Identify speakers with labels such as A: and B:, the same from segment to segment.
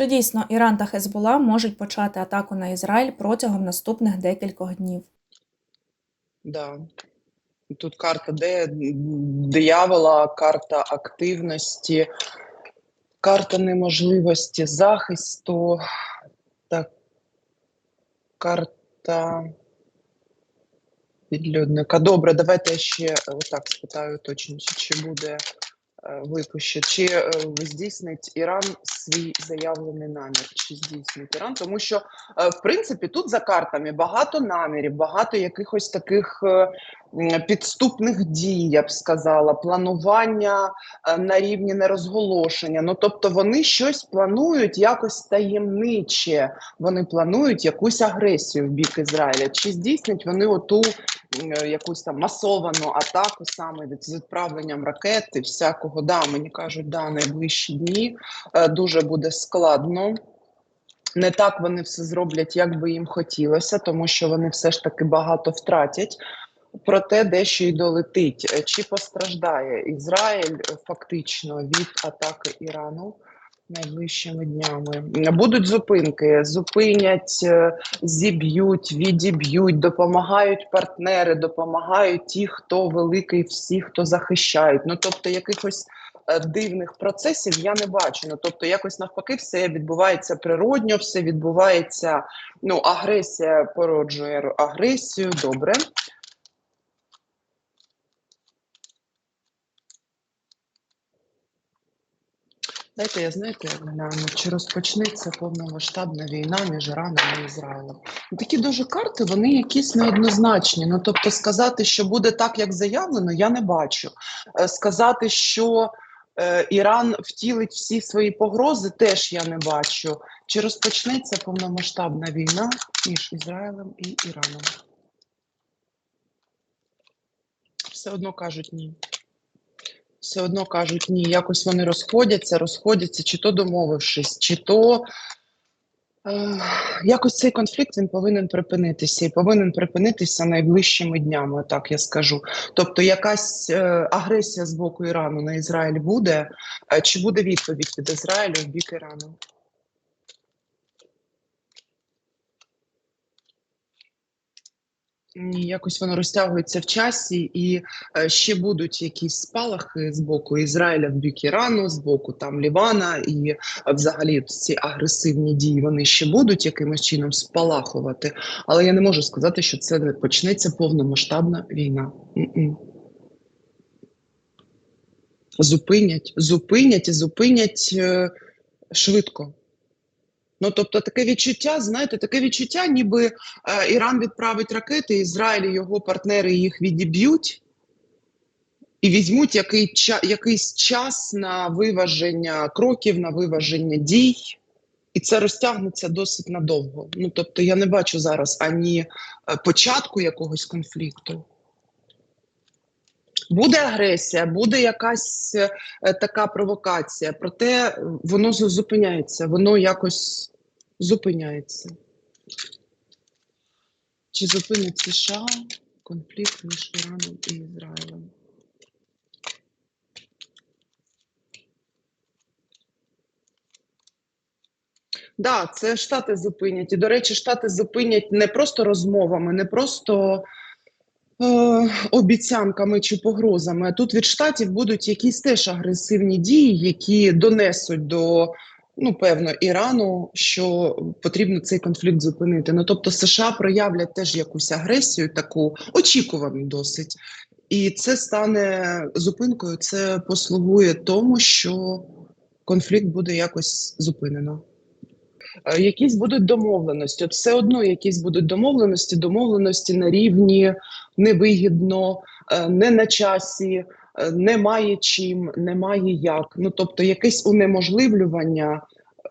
A: Чи дійсно Іран та Хезбола можуть почати атаку на Ізраїль протягом наступних декількох днів?
B: Да. Тут карта де диявола, карта активності, карта неможливості захисту, та карта відлюдника. Добре, давайте я ще отак спитаю точно, чи буде е, чи е, здійснить Іран свій заявлений намір, чи здійснить Іран, тому що е, в принципі тут за картами багато намірів, багато якихось таких підступних дій, я б сказала, планування е, на рівні нерозголошення. Ну тобто вони щось планують якось таємниче. Вони планують якусь агресію в бік Ізраїля. Чи здійснять вони оту е, якусь там масовану атаку саме з відправленням ракет і всякого? Да, мені кажуть, да, найближчі дні е, дуже буде складно. Не так вони все зроблять, як би їм хотілося, тому що вони все ж таки багато втратять. Проте дещо й долетить. Е, Чи постраждає Ізраїль е, фактично від атаки Ірану найближчими днями? Будуть зупинки, зупинять, е, зіб'ють, відіб'ють, допомагають партнери, допомагають ті, хто великий, всі, хто захищають. Ну тобто, якихось дивних процесів я не бачу. Ну тобто, якось навпаки, все відбувається природньо, все відбувається. Ну, агресія породжує агресію. Добре. Дайте я знаєте, гляну, чи розпочнеться повномасштабна війна між Іраном і Ізраїлем. Ну, Такі дуже карти, вони якісь неоднозначні. Ну тобто, сказати, що буде так, як заявлено, я не бачу. Е, Сказати, що е, Іран втілить всі свої погрози, теж я не бачу. Чи розпочнеться повномасштабна війна між Ізраїлем і Іраном? Все одно кажуть ні все одно кажуть ні, якось вони розходяться, розходяться, чи то домовившись, чи то е, якось цей конфлікт він повинен припинитися і повинен припинитися найближчими днями, так я скажу. Тобто, якась е, агресія з боку Ірану на Ізраїль буде, е, чи буде відповідь від Ізраїлю в бік Ірану? Якось воно розтягується в часі, і е, ще будуть якісь спалахи з боку Ізраїля в бік Ірану, з боку там Лівана, і взагалі ці агресивні дії вони ще будуть якимось чином спалахувати. Але я не можу сказати, що це не почнеться повномасштабна війна. Зупинять, зупинять і зупинять е, швидко. Ну, тобто, таке відчуття, знаєте, таке відчуття, ніби е, Іран відправить ракети, Ізраїль і його партнери їх відіб'ють і візьмуть який, якийсь час на виваження кроків, на виваження дій, і це розтягнеться досить надовго. Ну, тобто, я не бачу зараз ані е, початку якогось конфлікту. Буде агресія, буде якась е, така провокація, проте е, воно зупиняється, воно якось зупиняється. Чи зупинить США конфлікт між Іраном і Ізраїлем? Да, це Штати зупинять. І, до речі, Штати зупинять не просто розмовами, не просто е, обіцянками чи погрозами. Тут від штатів будуть якісь теж агресивні дії, які донесуть до ну певно Ірану, що потрібно цей конфлікт зупинити. Ну тобто, США проявлять теж якусь агресію, таку очікувану досить, і це стане зупинкою. Це послугує тому, що конфлікт буде якось зупинено. Е, Якісь будуть домовленості. От все одно якісь будуть домовленості, домовленості на рівні невигідно, е, не на часі, немає чим, немає як. Ну тобто, якесь унеможливлювання,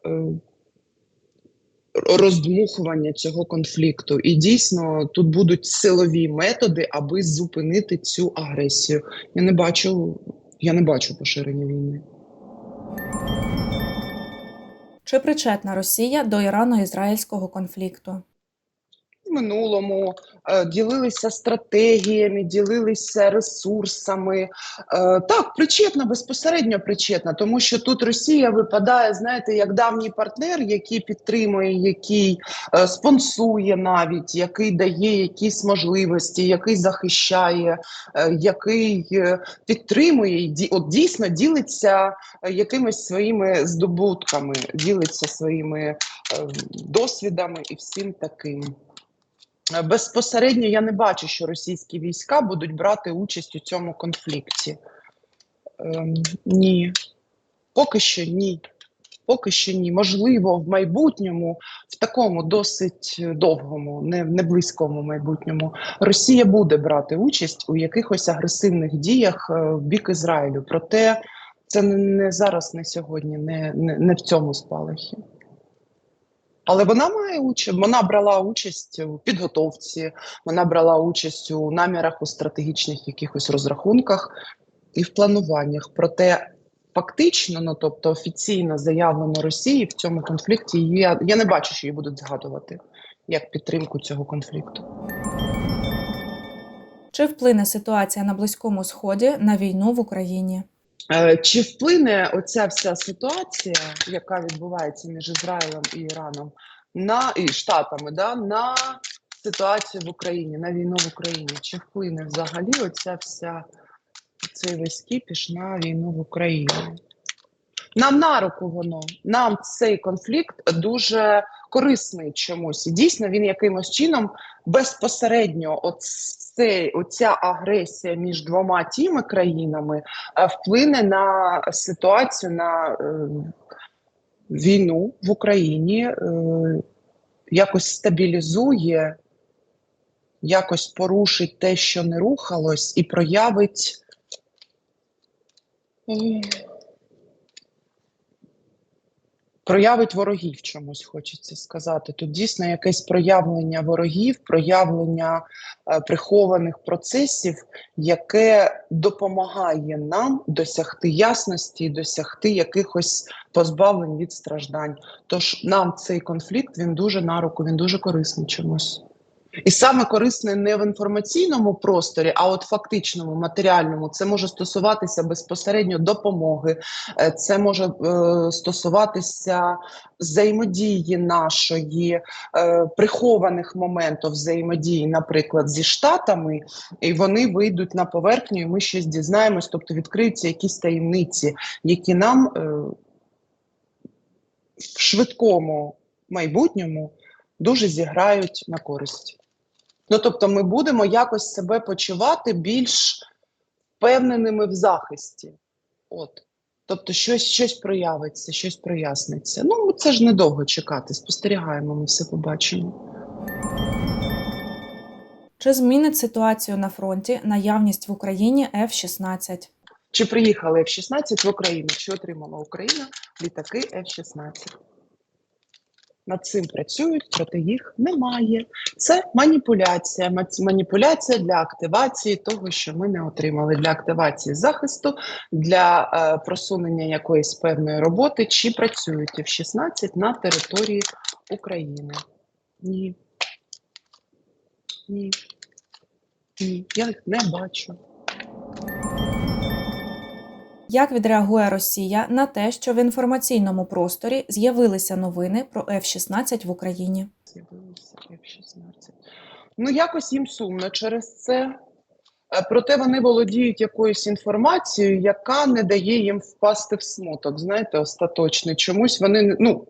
B: е, роздмухування цього конфлікту. І дійсно тут будуть силові методи, аби зупинити цю агресію. Я не бачу, я не бачу поширення війни.
A: Чи причетна Росія до Ірано-ізраїльського конфлікту?
B: Минулому е, ділилися стратегіями, ділилися ресурсами. Е, Так, причетна, безпосередньо причетна, тому що тут Росія випадає, знаєте, як давній партнер, який підтримує, який е, спонсує навіть, який дає якісь можливості, який захищає, який підтримує от дійсно ділиться якимись своїми здобутками, ділиться своїми досвідами і всім таким. Е, Безпосередньо я не бачу, що російські війська будуть брати участь у цьому конфлікті. Ем, ні, поки що ні. Поки що ні. Можливо, в майбутньому, в такому досить довгому, не, не близькому майбутньому, Росія буде брати участь у якихось агресивних діях е, в бік Ізраїлю. Проте це не, не зараз, не сьогодні, не, не, не в цьому спалахі. Але вона має участь, вона брала участь у підготовці, вона брала участь у намірах, у стратегічних якихось розрахунках і в плануваннях. Проте фактично, ну тобто офіційно заявлено Росії в цьому конфлікті, є, я не бачу, що її будуть згадувати як підтримку цього конфлікту.
A: Чи вплине ситуація на Близькому Сході на війну в Україні?
B: Е, Чи вплине оця вся ситуація, яка відбувається між Ізраїлем і Іраном, на і Штатами, да, на ситуацію в Україні, на війну в Україні? Чи вплине взагалі оця вся цей весь кіпіш на війну в Україні? Нам на руку воно. Нам цей конфлікт дуже корисний чомусь. І дійсно він якимось чином безпосередньо оцей, оця агресія між двома тими країнами е, вплине на ситуацію на е, війну в Україні, е, якось стабілізує, якось порушить те, що не рухалось, і проявить. Проявить ворогів чомусь хочеться сказати. Тут дійсно якесь проявлення ворогів, проявлення е, прихованих процесів, яке допомагає нам досягти ясності, досягти якихось позбавлень від страждань. Тож нам цей конфлікт він дуже на руку, він дуже корисний чомусь. І саме корисне не в інформаційному просторі, а от фактичному, матеріальному. Це може стосуватися безпосередньо допомоги, е, це може е, стосуватися взаємодії нашої, е, прихованих моментів взаємодії, наприклад, зі штатами, і вони вийдуть на поверхню, і ми щось дізнаємось, тобто відкриються якісь таємниці, які нам е, в швидкому майбутньому дуже зіграють на користь. Ну, тобто, ми будемо якось себе почувати більш впевненими в захисті. От. Тобто, щось, щось проявиться, щось проясниться. Ну, це ж недовго чекати. Спостерігаємо, ми все побачимо.
A: Чи змінить ситуацію на фронті наявність в Україні F-16?
B: Чи приїхали F-16 в Україну? Чи отримала Україна літаки F-16? Над цим працюють, проте їх немає. Це маніпуляція. Маніпуляція для активації того, що ми не отримали, для активації захисту, для е, просунення якоїсь певної роботи. Чи працюють F-16 на території України? Ні. Ні. Ні. Я їх не бачу.
A: Як відреагує Росія на те, що в інформаційному просторі з'явилися новини про F-16 в Україні?
B: З'явилося F-16. Ну, якось їм сумно через це. Е, Проте вони володіють якоюсь інформацією, яка не дає їм впасти в смуток. Знаєте, остаточний. Чомусь вони ну,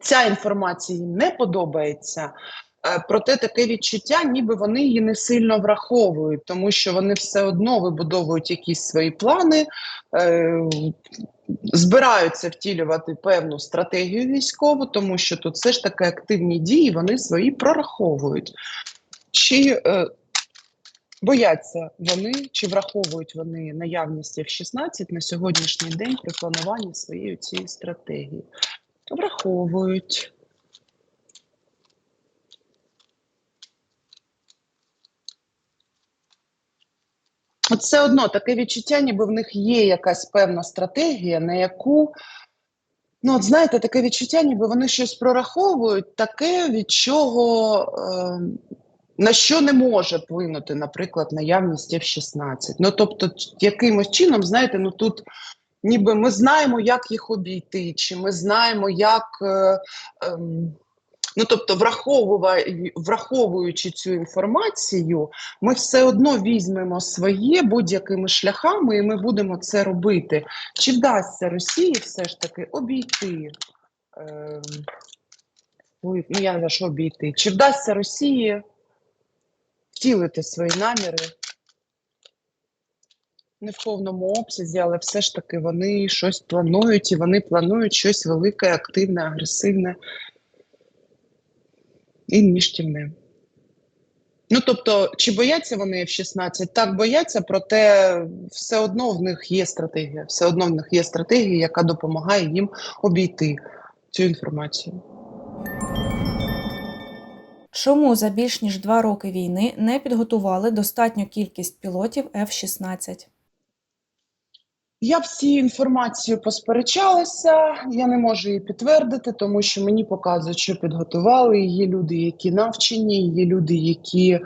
B: ця інформація їм не подобається. Е, Проте таке відчуття, ніби вони її не сильно враховують, тому що вони все одно вибудовують якісь свої плани, е, збираються втілювати певну стратегію військову, тому що тут все ж таки активні дії вони свої прораховують. Чи е, бояться вони, чи враховують вони наявність F-16 на сьогоднішній день при плануванні своєї цієї стратегії? Враховують. От одно таке відчуття, ніби в них є якась певна стратегія, на яку Ну, от знаєте, таке відчуття, ніби вони щось прораховують, таке, від чого е, на що не може вплинути, наприклад, наявність F-16. Ну, тобто, якимось чином, знаєте, ну тут ніби ми знаємо, як їх обійти, чи ми знаємо, як. Е, ем, Ну, тобто, враховуючи цю інформацію, ми все одно візьмемо своє будь-якими шляхами, і ми будемо це робити. Чи вдасться Росії все ж таки обійти? Е, ну, я за що обійти? Чи вдасться Росії втілити свої наміри? Не в повному обсязі, але все ж таки вони щось планують, і вони планують щось велике, активне, агресивне і ніштівне. Ну, тобто, чи бояться вони F-16? Так, бояться, проте все одно в них є стратегія. Все одно в них є стратегія, яка допомагає їм обійти цю інформацію.
A: Чому за більш ніж два роки війни не підготували достатню кількість пілотів F-16?
B: Я всі інформацію посперечалася, я не можу її підтвердити, тому що мені показують, що підготували. Є люди, які навчені, є люди, які е,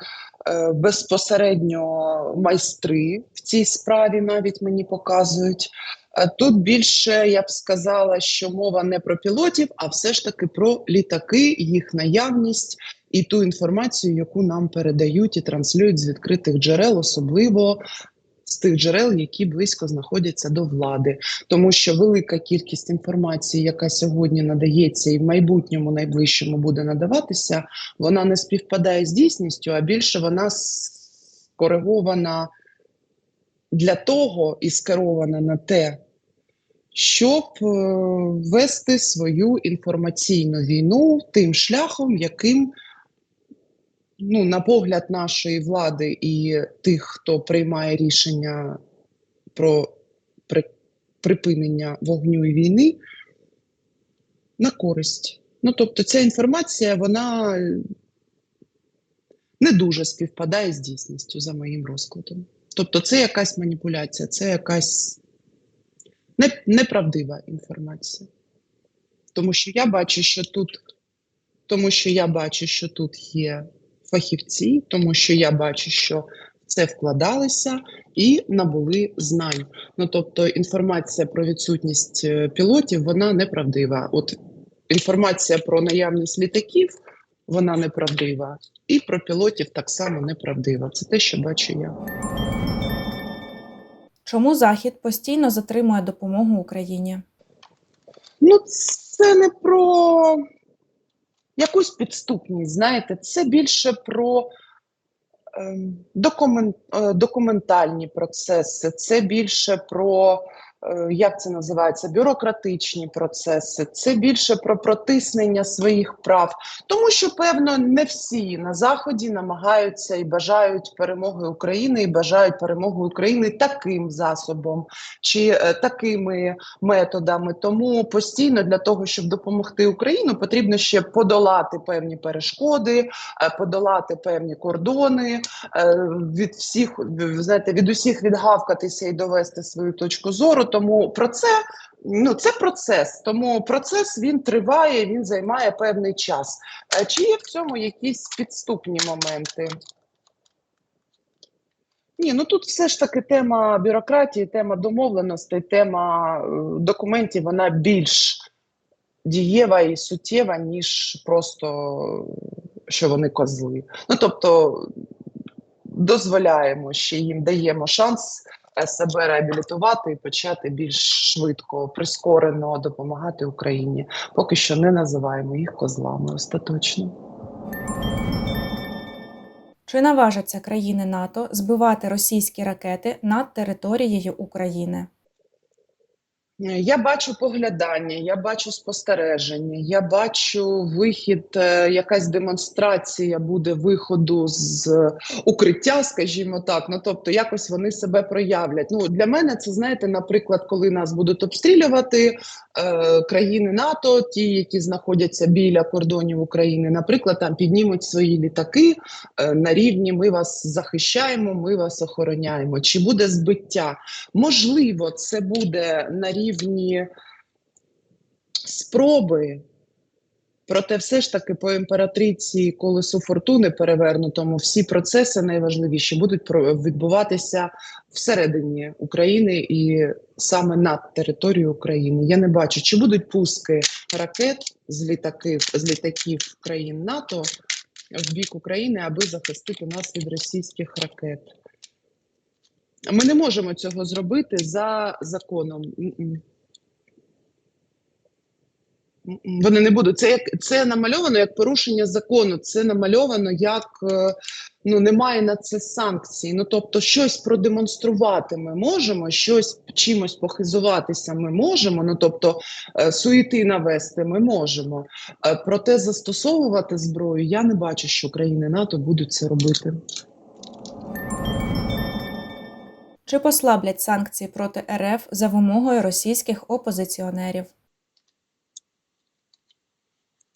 B: безпосередньо майстри в цій справі, навіть мені показують. Е, Тут більше я б сказала, що мова не про пілотів, а все ж таки про літаки, їх наявність і ту інформацію, яку нам передають і транслюють з відкритих джерел, особливо з тих джерел, які близько знаходяться до влади, тому що велика кількість інформації, яка сьогодні надається і в майбутньому найближчому буде надаватися, вона не співпадає з дійсністю, а більше вона скоригована для того і скерована на те, щоб е, вести свою інформаційну війну тим шляхом, яким ну, на погляд нашої влади і тих, хто приймає рішення про при, припинення вогню і війни, на користь. Ну, тобто, ця інформація, вона не дуже співпадає з дійсністю за моїм розкладом. Тобто, це якась маніпуляція, це якась неправдива інформація. Тому що я бачу, що тут, тому що я бачу, що тут є фахівці, тому що я бачу, що це вкладалися і набули знань. Ну тобто, інформація про відсутність е, пілотів вона неправдива. От інформація про наявність літаків вона неправдива, і про пілотів так само неправдива. Це те, що бачу я.
A: Чому Захід постійно затримує допомогу Україні?
B: Ну, це не про якусь підступність, знаєте, це більше про ем, е, документальні процеси, це більше про, як це називається, бюрократичні процеси, це більше про протиснення своїх прав. Тому що, певно, не всі на Заході намагаються і бажають перемоги України, і бажають перемоги України таким засобом чи е, такими методами. Тому постійно для того, щоб допомогти Україну, потрібно ще подолати певні перешкоди, е, подолати певні кордони, е, від всіх знаєте, від усіх відгавкатися і довести свою точку зору. Тому про це. Ну, це процес, тому процес він триває, він займає певний час. Е, Чи є в цьому якісь підступні моменти? Ні, ну тут все ж таки тема бюрократії, тема домовленостей, тема е, документів, вона більш дієва і суттєва, ніж просто що вони козли. Ну тобто дозволяємо ще їм даємо шанс себе реабілітувати і почати більш швидко, прискорено допомагати Україні. Поки що не називаємо їх козлами остаточно.
A: Чи наважаться країни НАТО збивати російські ракети над територією України?
B: Е, Я бачу поглядання, я бачу спостереження, я бачу вихід, е, якась демонстрація буде виходу з укриття, скажімо так. Ну тобто, якось вони себе проявлять. Ну для мене це знаєте, наприклад, коли нас будуть обстрілювати е, країни НАТО, ті, які знаходяться біля кордонів України, наприклад, там піднімуть свої літаки е, на рівні Ми вас захищаємо, ми вас охороняємо. Чи буде збиття? Можливо, це буде на рівні спроби. Проте, все ж таки, по імператриці колесу фортуни перевернутому, всі процеси найважливіші будуть відбуватися всередині України і саме над територією України. Я не бачу, чи будуть пуски ракет з літаків, з літаків країн НАТО в бік України, аби захистити нас від російських ракет. Ми не можемо цього зробити за законом. Вони не будуть. Це як це намальовано як порушення закону. Це намальовано як е, ну немає на це санкцій. Ну тобто, щось продемонструвати ми можемо, щось чимось похизуватися ми можемо. Ну тобто е, суєти навести ми можемо. Е, Проте застосовувати зброю я не бачу, що країни НАТО будуть це робити.
A: Чи послаблять санкції проти РФ за вимогою російських опозиціонерів?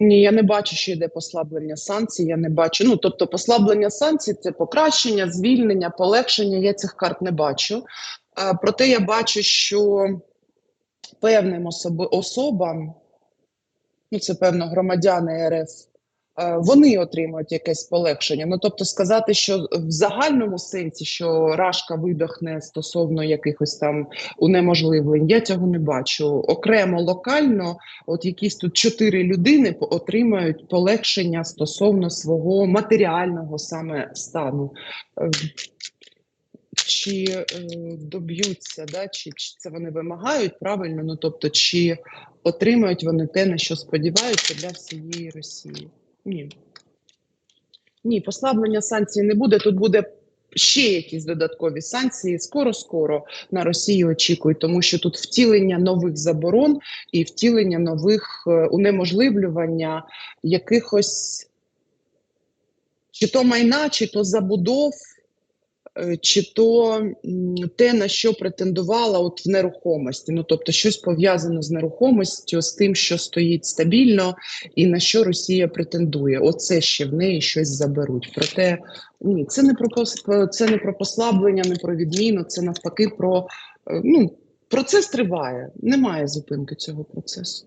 B: Ні, я не бачу, що йде послаблення санкцій. Я не бачу. Ну тобто, послаблення санкцій це покращення, звільнення, полегшення. Я цих карт не бачу. Е, проте я бачу, що певним особи, особам, ну це певно громадяни РФ, вони отримують якесь полегшення. Ну тобто, сказати, що в загальному сенсі, що Рашка видохне стосовно якихось там унеможливлень, я цього не бачу. Окремо локально, от якісь тут чотири людини отримають полегшення стосовно свого матеріального саме стану. Е, Чи е, доб'ються, да, чи, чи це вони вимагають правильно? Ну тобто, чи отримають вони те, на що сподіваються для всієї Росії? Ні. Ні, послаблення санкцій не буде. Тут буде ще якісь додаткові санкції. Скоро-скоро на Росію очікують, тому що тут втілення нових заборон і втілення нових е, унеможливлювання якихось чи то майна, чи то забудов, чи то те, на що претендувала от в нерухомості. Ну тобто, щось пов'язане з нерухомістю, з тим, що стоїть стабільно, і на що Росія претендує. Оце ще в неї щось заберуть. Проте ні, це не про це не про послаблення, не про відміну. Це навпаки про е, ну. Процес триває, немає зупинки цього процесу.